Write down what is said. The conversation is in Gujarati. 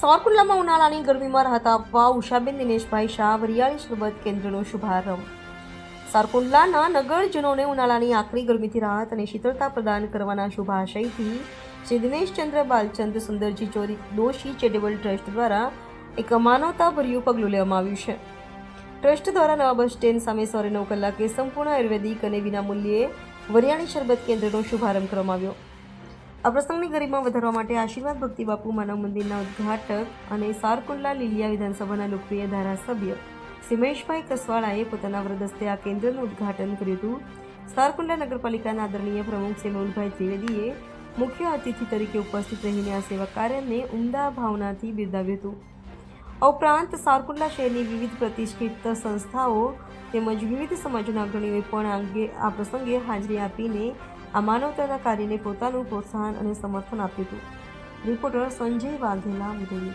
સાવરકુંડલામાં ઉનાળાની ગરમીમાં રાહત આપવા ઉષાબેન, દિનેશભાઈ શાહ, વરિયાળી શરબત કેન્દ્રનો શુભારંભ. સારકુંડલાના નગરજનોને ઉનાળાની આકરી ગરમીથી રાહત અને શીતળતા પ્રદાન કરવાના શુભાશયથી શ્રી દિનેશચંદ્ર બાલચંદ સુંદરજી, ચોરી, દોશી, ચેરિટેબલ ટ્રસ્ટ દ્વારા એક માનવતાભર્યું પગલું લેવામાં આવ્યું છે. ટ્રસ્ટ દ્વારા નવા બસ સ્ટેન્ડ સામે સવારે નવ કલાકે સંપૂર્ણ આયુર્વેદિક અને વિનામૂલ્યે વરિયાળી શરબત કેન્દ્રનો શુભારંભ કરવામાં આવ્યો. આ પ્રસંગની ગરિમા વધારવા માટે આશીર્વાદ ભક્તિ બાપુ માનવ મંદિરના ઉદ્ઘાટક અને સારકુંડલા લીલિયા વિધાનસભાના લોકપ્રિય ધારાસભ્ય સિમેશભાઈ કસવાળાએ પોતાના વ્રદસ્તે આ કેન્દ્રનું ઉદ્ઘાટન કર્યું હતું. સારકુંડલા નગરપાલિકાના આદરણીય પ્રમુખ શ્રી ત્રિવેદીએ મુખ્ય અતિથિ તરીકે ઉપસ્થિત રહીને આ સેવા કાર્યને ઉમદા ભાવનાથી બિરદાવ્યું હતું. આ ઉપરાંત સારકુંડલા શહેરની વિવિધ પ્રતિષ્ઠિત સંસ્થાઓ તેમજ વિવિધ સમાજના અગ્રણીઓએ પણ આ અંગે આ પ્રસંગે હાજરી આપીને આ માનવતાના કાર્યને પોતાનું પ્રોત્સાહન અને સમર્થન આપ્યું હતું. રિપોર્ટર સંજય વાઘેલા મુદઈ